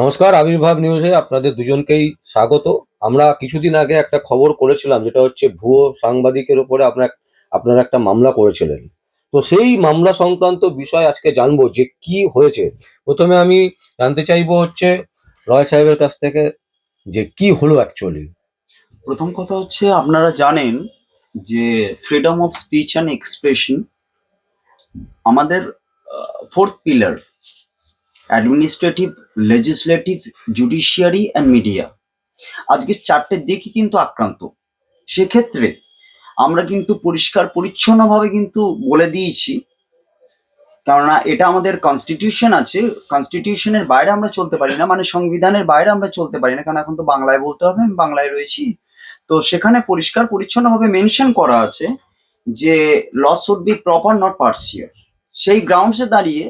নমস্কার, আবির্ভাব নিউজে আপনাদের দুজনকেই স্বাগত। আমরা কিছুদিন আগে একটা খবর করেছিলাম, যেটা হচ্ছে ভুয়ো সাংবাদিকের উপরে আপনার, আপনারা একটা মামলা করেছিলেন। তো সেই মামলা সংক্রান্ত বিষয় আজকে জানব, যে কি হয়েছে। প্রথমে আমি জানতে চাইব হচ্ছে রয় সাহেবের কাছ থেকে, যে কি হলো অ্যাকচুয়ালি প্রথম কথা হচ্ছে, আপনারা জানেন যে freedom of speech and expression আমাদের fourth pillar administrative legislative judiciary and media আজকে চারটে দিকই কিন্তু আক্রান্ত। সেক্ষেত্রে আমরা কিন্তু পরিষ্কার, পরিচ্ছন্নভাবে কিন্তু বলে দিয়েছি, কেননা এটা আমাদের কনস্টিটিউশন আছে। কনস্টিটিউশনের বাইরে আমরা চলতে পারি না মানে সংবিধানের বাইরে আমরা চলতে পারি না কারণ এখন তো বাংলায় বলতে হবে, আমি বাংলায় রয়েছি। তো সেখানে পরিষ্কার, পরিচ্ছন্নভাবে মেনশন করা আছে যে law should be proper not partial সেই গ্রাউন্ডসে দাঁড়িয়ে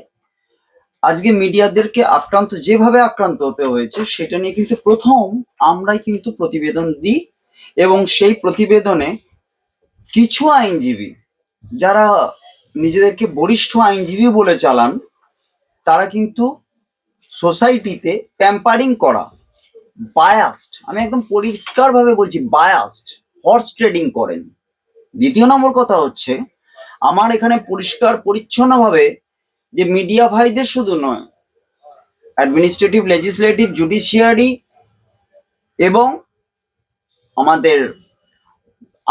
আজকে মিডিয়াদেরকে আক্রান্ত যেভাবে আক্রান্ত হতে হয়েছে, সেটা নিয়ে কিন্তু প্রথম আমরাই কিন্তু প্রতিবেদন দিই এবং সেই প্রতিবেদনে কিছু আইনজীবী যারা নিজেদেরকে বরিষ্ঠ আইনজীবী বলে চালান, তারা কিন্তু সোসাইটিতে প্যাম্পারিং করা বায়াস্ট আমি একদম পরিষ্কারভাবে বলছি বায়াস্ট হর্স ট্রেডিং করেন। দ্বিতীয় নম্বর কথা হচ্ছে, আমার এখানে পরিষ্কার পরিচ্ছন্নভাবে যে মিডিয়া ভাইদের শুধু নয় অ্যাডমিনিস্ট্রেটিভ লেজিসলেটিভ জুডিশিয়ারি এবং আমাদের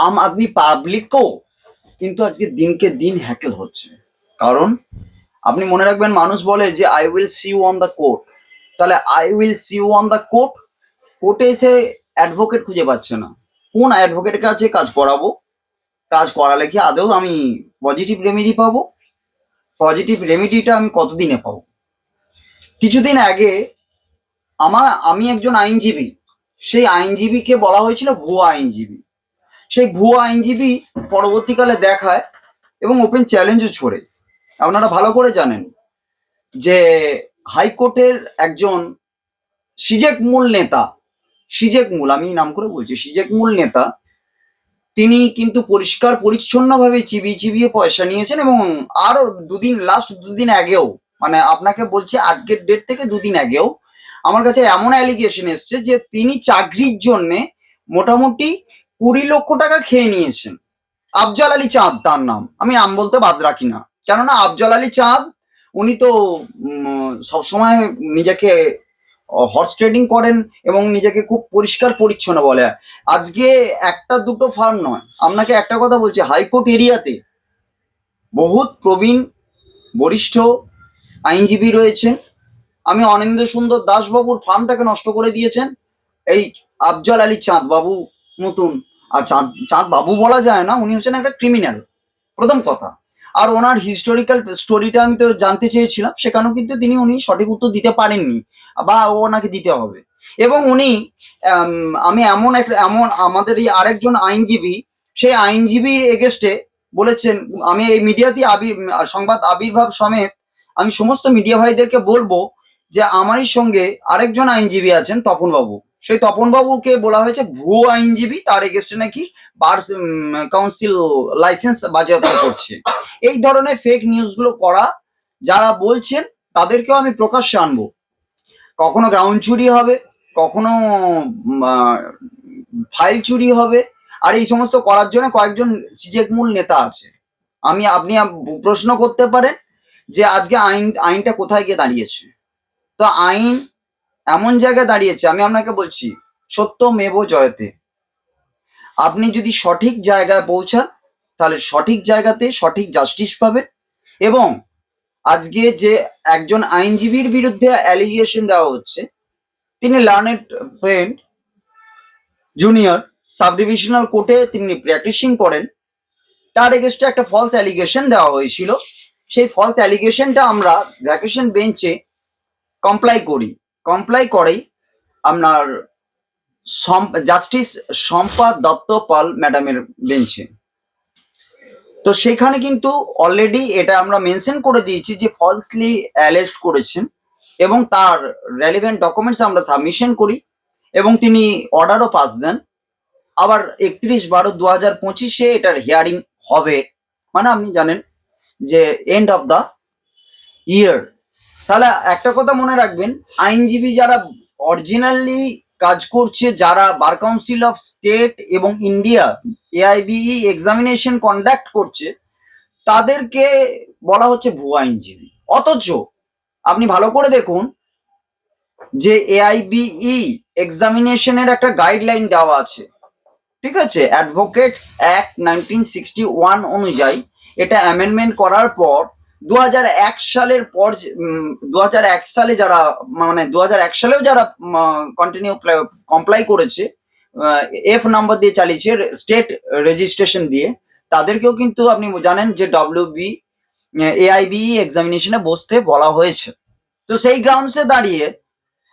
আম আদমি পাবলিকও কিন্তু আজকে দিনকে দিন হ্যাকেল হচ্ছে। কারণ আপনি মনে রাখবেন, মানুষ বলে যে I will see you on the court তাহলে I will see you on the court কোর্টে এসে অ্যাডভোকেট খুঁজে পাচ্ছে না। কোন অ্যাডভোকেটের কাছে কাজ করাবো? কাজ করালে কি আদৌ আমি পজিটিভ রেমেডি পাবো? পজিটিভ রেমিডিটা আমি কতদিনে পাবো? কিছুদিন আগে আমার, আমি একজন আইনজীবী, সেই আইনজীবীকে বলা হয়েছিল ভুয়া আইনজীবী। সেই ভুয়া আইনজীবী পরবর্তীকালে দেখায় এবং ওপেন চ্যালেঞ্জও ছড়ে। আপনারা ভালো করে জানেন যে হাইকোর্টের একজন সিজেক মূল নেতা, সিজেক মূল, আমি নাম করে বলছি, সিজেক মূল নেতা তিনি কিন্তু পরিষ্কার, পরিচ্ছন্নভাবে চিবিয়ে চিবিয়ে পয়সা নিয়েছেন এবং আরও দুদিন লাস্ট দুদিন আগেও মানে আপনাকে বলছি আজকের ডেট থেকে দুদিন আগেও, আমার কাছে এমন অ্যালিগেশন এসছে যে তিনি চাকরির জন্য মোটামুটি কুড়ি লক্ষ টাকা খেয়ে নিয়েছেন। আফজল আলী চাঁদ তার নাম। আমি নাম বলতে বাদ রাখি না। কেননা আফজল আলী চাঁদ, উনি তো সবসময় নিজেকে হর্স ট্রেডিং করেন এবং নিজেকে খুব পরিষ্কার পরিচ্ছন্ন বলে। আজকে একটা দুটো ফার্ম নয়, আপনাকে একটা কথা বলছি, হাইকোর্ট এরিয়াতে বহুত প্রবীণ, বরিষ্ঠ আইনজীবী রয়েছেন। আমি অনিন্দ সুন্দর দাসবাবুর ফার্মটাকে নষ্ট করে দিয়েছেন। এই আফজল আলী চাঁদ বাবু নতুন, আর চাঁদ চাঁদ বাবু বলা যায় না, উনি হচ্ছেন একটা ক্রিমিনাল প্রথম কথা। আর ওনার হিস্টোরিক্যাল স্টোরিটা আমি তো জানতে চেয়েছিলাম, সেখানেও কিন্তু তিনি উনি সঠিক উত্তর দিতে পারেননি। বা ওনাকে দিতে হবে। এবং উনি আমি এমন একটা এমন আমাদের এই আরেকজন আইনজীবী, সেই আইনজীবীর এগেস্টে বলেছেন, আমি এই মিডিয়াতে আবির সংবাদ আবির্ভাব সমেত আমি সমস্ত মিডিয়া ভাইদেরকে বলব যে আমারই সঙ্গে আরেকজন আইনজীবী আছেন তপন বাবু সেই তপন বাবুকে বলা হয়েছে ভুয়ো আইনজীবী, তার এগেস্টে নাকি বার কাউন্সিল লাইসেন্স বাজেয়াপ্ত করছে। এই ধরনের ফেক নিউজগুলো করা, যারা বলছেন, তাদেরকেও আমি প্রকাশ্যে আনব। কখনো গ্রাউন্ড চুরি হবে, কখনো ফাইল চুরি হবে, আর এই সমস্ত করার জন্য কয়েকজন সিজেক মূল নেতা আছে। আমি, আপনি প্রশ্ন করতে পারেন যে আজকে আইন, আইনটা কোথায় গিয়ে দাঁড়িয়েছে? তো আইন এমন জায়গায় দাঁড়িয়েছে, আমি আপনাকে বলছি সত্য মেব জয়তে। আপনি যদি সঠিক জায়গায় পৌঁছান, তাহলে সঠিক জায়গাতে সঠিক জাস্টিস পাবেন এবং আজকে যে একজন আইনজীবীর বিরুদ্ধে অ্যালিগেশন দেওয়া হচ্ছে, তিনি learned friend junior sub divisional কোর্টে তিনি প্র্যাকটিসিং করেন। তার এগেস্টে একটা ফলস অ্যালিগেশন দেওয়া হয়েছিল। সেই ফলস অ্যালিগেশনটা আমরা ভ্যাকেশন বেঞ্চে কমপ্লাই করি। কমপ্লাই করেই আপনার জাস্টিস শম্পা দত্ত পাল ম্যাডামের বেঞ্চে তো সেখানে কিন্তু অলরেডি এটা আমরা মেনশন করে দিয়েছি যে ফলসলি অ্যালেস্ট করেছেন এবং তার রেলিভেন্ট ডকুমেন্টস আমরা সাবমিশন করি এবং তিনি অর্ডারও পাস দেন। আবার একত্রিশ বারো দু হাজার পঁচিশে এটার হিয়ারিং হবে। মানে আপনি জানেন যে এন্ড অফ দ্য ইয়ার তাহলে একটা কথা মনে রাখবেন, আইনজীবী যারা অরিজিনালি কাজ করছে, যারা বার কাউন্সিল অফ স্টেট এবং ইন্ডিয়া এআইবিই এক্সামিনেশন কন্ডাক্ট করছে, তাদেরকে বলা হচ্ছে ভুয়া আইনজীবী। অথচ আপনি ভালো করে দেখুন যে এআইবিই এক্সামিনেশনের একটা গাইডলাইন দেওয়া আছে। ঠিক আছে? Advocates act nineteen sixty one অনুযায়ী এটা অ্যামেন্ডমেন্ট করার পর দু এক সালের পর দু এক সালে যারা মানে দু এক সালেও যারা কন্টিনিউ কমপ্লাই করেছে এফ নাম্বার দিয়ে চালিয়েছে স্টেট রেজিস্ট্রেশন দিয়ে। তাদেরকেও কিন্তু আপনি জানেন যে ডব্লিউ বি এআইবি এক্সামিনেশনে বসতে বলা হয়েছে। তো সেই গ্রাউন্ডসে দাঁড়িয়ে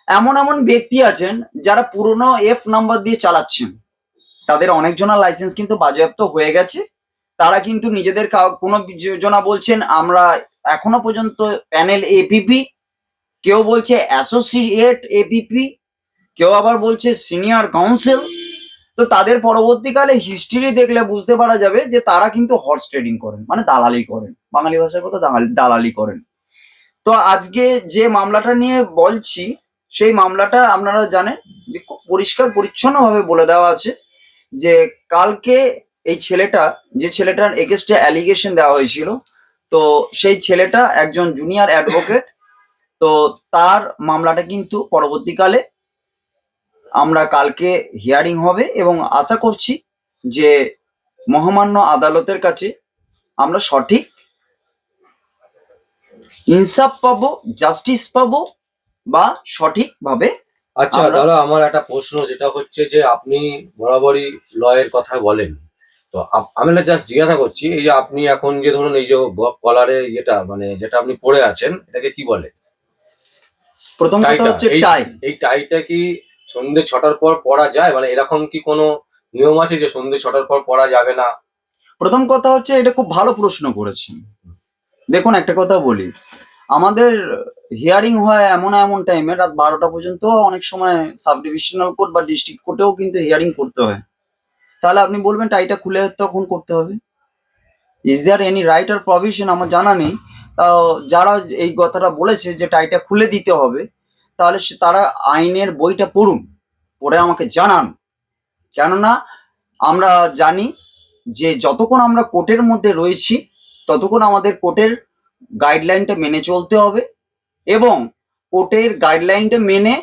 এমন এমন ব্যক্তি আছেন যারা পুরনো এফ নাম্বার দিয়ে চালাচ্ছেন। তাদের অনেকজনের লাইসেন্স কিন্তু বাজেয়াপ্ত হয়ে গেছে। তারা কিন্তু নিজেদের কোনো জনা বলছেন, আমরা এখনও পর্যন্ত প্যানেল এপিপি কেউ বলছে অ্যাসোসিয়েট এপিপি কেউ আবার বলছে সিনিয়র কাউন্সিল তো তাদের পরবর্তীকালে হিস্ট্রি দেখলে বুঝতে পারা যাবে যে তারা কিন্তু হর্স ট্রেডিং করেন মানে দালালি করেন। বাঙালি ভাষায় কথা দালালি- করেন। তো আজকে যে মামলাটা নিয়ে বলছি, সেই মামলাটা আপনারা জানেন যে পরিষ্কার পরিচ্ছন্নভাবে বলে দেওয়া আছে যে কালকে এই ছেলেটা, যে ছেলেটার এগেস্টে অ্যালিগেশন দেওয়া হয়েছিল, তো সেই ছেলেটা একজন জুনিয়র অ্যাডভোকেট তো তার মামলাটা কিন্তু পরবর্তীকালে আমরা কালকে হিয়ারিং হবে এবং আশা করছি যে মহামান্য আদালতের কাছে আমরা সঠিক ইনসাফ পাবো জাস্টিস পাবো বা সঠিকভাবে আচ্ছা দাদা আমার একটা প্রশ্ন যেটা হচ্ছে যে আপনি বরাবরই লয়ের কথা বলেন। তো আমি জাস্ট জিজ্ঞাসা করছি এই যে আপনি এখন যে ধরুন এই যে কলারে যেটা মানে যেটা আপনি পরে আছেন এটাকে কি বলে? প্রথম কথা হচ্ছে টাইম এই টাইটা কি সন্ধ্যে ছটার পর পড়া যায়? মানে এরকম কি কোনো নিয়ম আছে যে সন্ধ্যে ছটার পর পড়া যাবে না? প্রথম কথা হচ্ছে এটা খুব ভালো প্রশ্ন করেছেন। দেখুন, একটা কথা বলি। আমাদের হিয়ারিং হয় এমন এমন টাইমে রাত বারোটা পর্যন্ত অনেক সময় সাব ডিভিশনাল কোর্ট বা ডিস্ট্রিক্ট কোর্টেও কিন্তু হিয়ারিং করতে হয়। তাহলে আপনি বলবেন, টাইটা খুলে তখন করতে হবে? ইজ দেয়ার এনি রাইট আর প্রভিশন আমার জানা নেই। তাও যারা এই কথাটা বলেছে যে টাইটা খুলে দিতে হবে তাহলে সে- তারা আইনের বইটা পড়ুন, পড়ে আমাকে জানান। কেননা আমরা জানি যে যতক্ষণ আমরা কোর্টের মধ্যে রয়েছি, ততক্ষণ আমাদের কোর্টের গাইডলাইনটা মেনে চলতে হবে এবং কোর্টের গাইডলাইনটা মেনে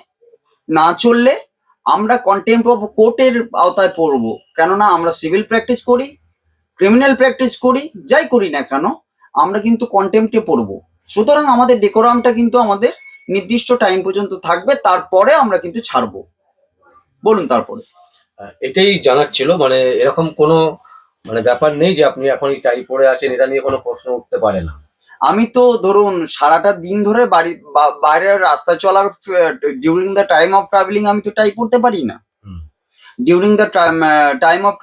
না চললে আমরা কন্টেম্প অফ কোর্টের আওতায় পড়ব। কেননা আমরা সিভিল প্র্যাকটিস করি ক্রিমিনাল প্র্যাকটিস করি, যাই করি না কেন, আমরা কিন্তু কন্টেম্পটে পড়ব। সুতরাং আমাদের ডেকোরামটা কিন্তু আমাদের নির্দিষ্ট টাইম পর্যন্ত থাকবে তারপরে আমরা কিন্তু ছাড়বো। বলুন তারপরে। এটাই জানার ছিল মানে এরকম কোনো মানে ব্যাপার নেই যে আপনি এখন এই টাই পরে আছেন এটা নিয়ে কোনো প্রশ্ন উঠতে পারে না। আমি তো ধরুন সারাটা দিন ধরে বাড়ি বাইরের রাস্তায় চলার during the time of travelling আমি তো টাই পড়তে পারি না। During the time of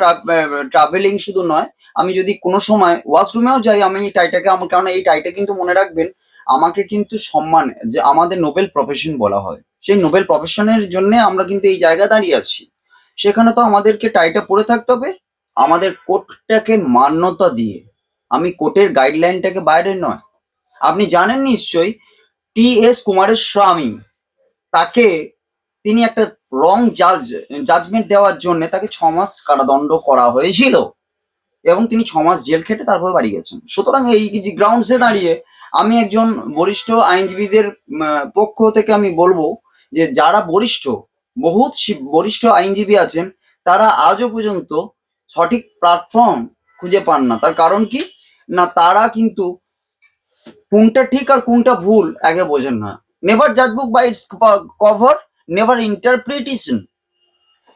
travelling শুধু নয় আমি যদি কোনো সময় ওয়াশরুমেও যাই আমি এই টাইটাকে আমার কারণ এই টাইটা কিন্তু মনে রাখবেন আমাকে কিন্তু সম্মান, যে আমাদের নোবেল প্রফেশন বলা হয়। সেই নোবেল প্রফেশনের জন্য আমরা কিন্তু এই জায়গা দাঁড়িয়ে আছি। সেখানে তো আমাদেরকে টাইটা পরে থাকতে হবে। আমাদের কোর্টটাকে মান্যতা দিয়ে। আমি কোর্টের গাইডলাইনটাকে বাইরে নয়। আপনি জানেন নিশ্চয়ই, টি এস কুমারের স্বামী তাকে তিনি একটা রং জাজ জাজমেন্ট দেওয়ার জন্য তাকে ছ মাস কারাদণ্ড করা হয়েছিল। এবং তিনি ছ মাস জেল খেটে তারপরে বাড়ি গেছেন। সুতরাং এই গ্রাউন্ডসে দাঁড়িয়ে আমি একজন বরিষ্ঠ আইনজীবীদের পক্ষ থেকে আমি বলব যে যারা বরিষ্ঠ, বহুত বরিষ্ঠ আইনজীবী আছেন, তারা আজও পর্যন্ত সঠিক প্ল্যাটফর্ম খুঁজে পান না। তার কারণ কি? না, তারা কিন্তু কোনটা ঠিক আর কোনটা ভুল আগে বোঝেন না। নেভার জাজ book by its cover never interpretation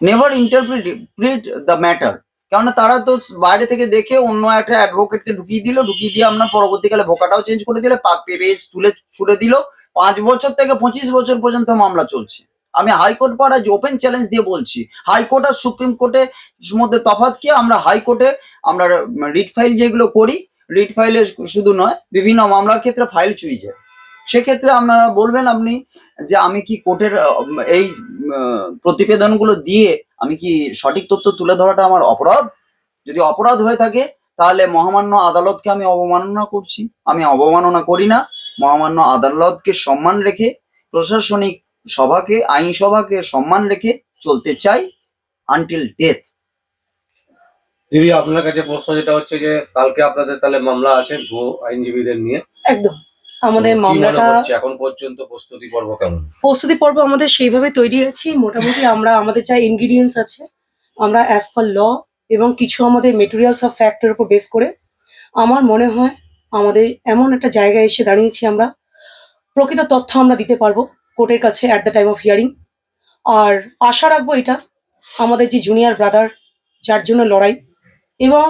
never interpret the matter কেননা তারা তো বাইরে থেকে দেখে অন্য একটা অ্যাডভোকেটকে ঢুকিয়ে দিল, ঢুকিয়ে দিয়ে আপনার পরবর্তীকালে ভোকাটাও চেঞ্জ করে দিলে পেজ তুলে ছুড়ে দিল। পাঁচ বছর থেকে পঁচিশ বছর পর্যন্ত মামলা চলছে। আমি হাইকোর্ট পাড়ায় ওপেন চ্যালেঞ্জ দিয়ে বলছি, হাইকোর্ট আর সুপ্রিম কোর্টের মধ্যে তফাৎ কি? আমরা হাইকোর্টে আমরা রিট ফাইল যেগুলো করি রিট ফাইলে শুধু নয়, বিভিন্ন মামলার ক্ষেত্রে ফাইল চুরি যায়। সেক্ষেত্রে আপনারা বলবেন আপনি যে আমি কি কোর্টের এই প্রতিবেদনগুলো দিয়ে আমি কি সঠিক তথ্য তুলে ধরাটা আমার অপরাধ? যদি অপরাধ হয়ে থাকে তাহলে মহামান্য আদালতকে আমি অবমাননা করছি। আমি অবমাননা করি না। মহামান্য আদালতকে সম্মান রেখে প্রশাসনিক সভাকে আইনসভাকে সম্মান রেখে চলতে চাই আনটিল ডেথ দিদি আপনার কাছে প্রশ্ন যেটা হচ্ছে যে কালকে আপনাদের তাহলে মামলা আছে ভুয়ো আইনজীবীদের নিয়ে। একদম। আমাদের মামলাটা এখন পর্যন্ত প্রস্তুতি পর্ব কেমন? প্রস্তুতি পর্ব আমাদের সেইভাবে তৈরি আছি মোটামুটি আমরা আমাদের যা ইনগ্রিডিয়েন্টস আছে আমরা অ্যাজ পার ল এবং কিছু আমাদের মেটেরিয়ালস অফ ফ্যাক্টের উপর বেস করে আমার মনে হয় আমাদের এমন একটা জায়গায় এসে দাঁড়িয়েছি আমরা। প্রকৃত তথ্য আমরা দিতে পারব কোর্টের কাছে at the time of hearing আর আশা রাখব এটা আমাদের যে জুনিয়র ব্রাদার যার জন্য লড়াই। এবং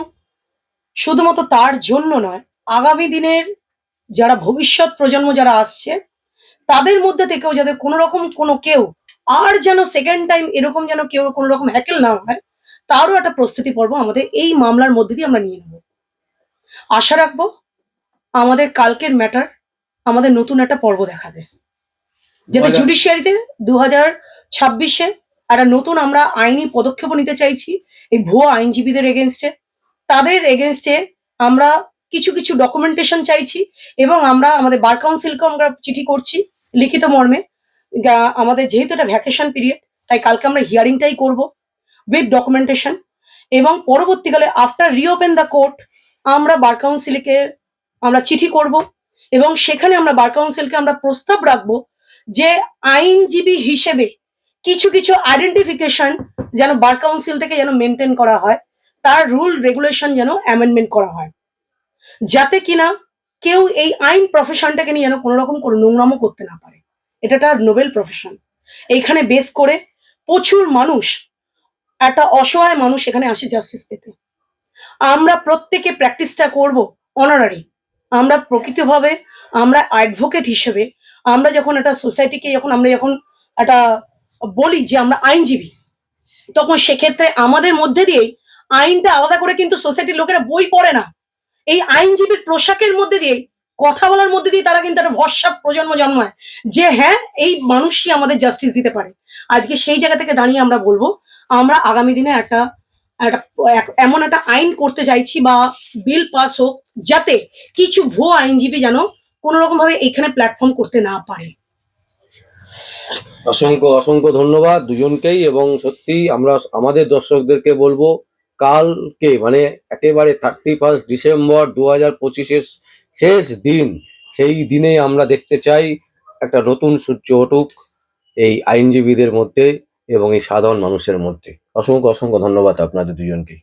শুধুমাত্র তার জন্য নয় আগামী দিনের যারা ভবিষ্যৎ প্রজন্ম যারা আসছে তাদের মধ্যে থেকেও যাতে কোনো রকম কোনো কেউ আর যেন সেকেন্ড টাইম এরকম যেন কেউ কোনো রকম হ্যাকেল না হয় তারও একটা প্রস্তুতি পর্ব আমাদের এই মামলার মধ্যে দিয়ে আমরা নিয়ে নেব। আশা রাখব আমাদের কালকের ম্যাটার আমাদের নতুন একটা পর্ব দেখাবে। দুহাজার- জুডিশিয়ারিতে দু হাজার ছাব্বিশে একটা নতুন আমরা আইনি পদক্ষেপও নিতে চাইছি এই ভুয়া আইনজীবীদের এগেনস্টে তাদের এগেনস্টে আমরা কিছু কিছু ডকুমেন্টেশন চাইছি এবং আমরা আমাদের বার কাউন্সিলকেও আমরা চিঠি করছি লিখিত মর্মে। আমাদের যেহেতু এটা ভ্যাকেশন পিরিয়ড তাই কালকে আমরা হিয়ারিংটাই করব উইথ ডকুমেন্টেশন এবং পরবর্তীকালে আফটার রিওপেন দ্য কোর্ট আমরা বার কাউন্সিলকে আমরা চিঠি করব এবং সেখানে আমরা বার কাউন্সিলকে আমরা প্রস্তাব রাখব যে আইনজীবী হিসেবে কিছু কিছু আইডেন্টিফিকেশন যেন বার কাউন্সিল থেকে যেন মেনটেন করা হয়, তার রুল রেগুলেশন যেন অ্যামেন্ডমেন্ট করা হয়। যাতে কিনা কেউ এই আইন প্রফেশনটাকে নিয়ে যেন কোনো রকম কোনো নোংরামও করতে না পারে। এটা একটা নোবেল প্রফেশন এইখানে বেস করে প্রচুর মানুষ, একটা অসহায় মানুষ এখানে আসে জাস্টিস পেতে। আমরা প্রত্যেকে প্র্যাকটিসটা করব অনারারি আমরা প্রকৃতভাবে, আমরা অ্যাডভোকেট হিসেবে, আমরা যখন একটা সোসাইটিকে যখন আমরা যখন একটা বলি যে আমরা আইনজীবী, তখন সেক্ষেত্রে আমাদের মধ্যে দিয়েই আইনটা আলাদা করে কিন্তু সোসাইটির লোকেরা বই পড়ে না। এই আইনজীবীর পোশাকের মধ্যে দিয়ে, কথা বলার মধ্যে দিয়ে তারা কিন্তু একটা ভরসা প্রজন্ম জন্মায় যে হ্যাঁ এই মানুষটি আমাদের জাস্টিস দিতে পারে। আজকে সেই জায়গা থেকে দাঁড়িয়ে আমরা বলব, আমরা আগামী দিনে একটা একটা এমন একটা আইন করতে চাইছি বা বিল পাস হোক, যাতে কিছু ভুয়ো আইনজীবী যেন কোনো রকম ভাবে এখানে প্ল্যাটফর্ম করতে না পারে। অসংখ্য অসংখ্য ধন্যবাদ দুজনকেই এবং সত্যি আমরা আমাদের দর্শকদেরকে বলব কালকে মানে একেবারে থার্টি ফার্স্ট ডিসেম্বর দু হাজার পঁচিশের শেষ দিন, সেই দিনে আমরা দেখতে চাই একটা নতুন সূর্য উঠুক এই আইনজীবীদের মধ্যে এবং এই সাধারণ মানুষের মধ্যে। অসংখ্য অসংখ্য ধন্যবাদ আপনাদের দুজনকেই